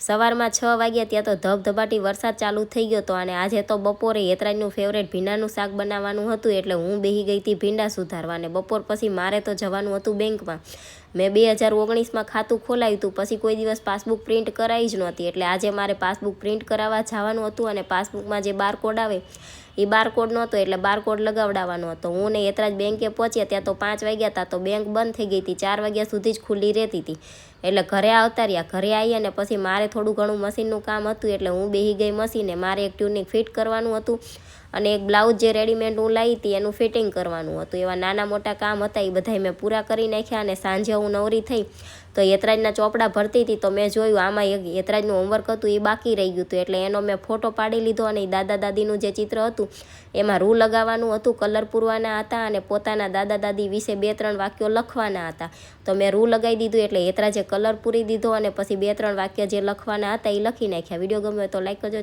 સવારમાં છ વાગ્યા ત્યાં તો ધબધબાટી વરસાદ ચાલુ થઈ ગયો હતો અને આજે તો બપોરે હેતરાજનું ફેવરેટ ભીંડાનું શાક બનાવવાનું હતું એટલે હું બેહી ગઈ હતી ભીંડા સુધારવા અને બપોર પછી મારે તો જવાનું હતું બેંકમાં. મેં બે હજાર ઓગણીસમાં ખાતું ખોલાવ્યું હતું, પછી કોઈ દિવસ પાસબુક પ્રિન્ટ કરાવી જ નહોતી એટલે આજે મારે પાસબુક પ્રિન્ટ કરાવવા જવાનું હતું અને પાસબુકમાં જે બારકોડ આવે એ બારકોડ નહોતો એટલે બારકોડ લગાવડાવવાનો હતો. હું ને હેતરાજ બેંકે પહોંચ્યા ત્યાં તો પાંચ વાગ્યા હતા તો બેંક બંધ થઈ ગઈ હતી. ચાર વાગ્યા સુધી જ ખુલ્લી રહેતી હતી. એટલે ઘરે આવતા ઘરે આવી અને પછી મારે થોડું ઘણું મશીનનું કામ હતું, એટલે હું બેહી ગઈ મશીને. મારે એક ટ્યુનિક ફિટ કરવાનું હતું. અને એક બ્લાઉઝ જે રેડીમેડ હું લાવી હતી, એનું ફિટિંગ કરવાનું હતું. એવા નાના મોટા કામ હતા એ બધાય મેં પૂરા કરી નાખ્યા અને સાંજે હું નવરી થઈ, તો યતરાજના ચોપડા ભરતી હતી, તો મેં જોયું આમાં એક યતરાજનું હોમવર્ક હતું એ બાકી રહી ગયું હતું. એટલે એનો મેં ફોટો પાડી લીધો અને એ દાદા દાદીનું જે ચિત્ર હતું, એમાં રૂ લગાવવાનું હતું કલર પૂરવાના હતા અને પોતાના દાદા દાદી વિશે બે ત્રણ વાક્યો લખવાના હતા. તો મેં રૂ લગાવી દીધું એટલે યતરાજે કલર પૂરી દીધો અને પછી બે ત્રણ વાક્ય જે લખવાના હતા એ લખી નાખ્યા. વીડિયો ગમ્યો તો લાઈક કરજો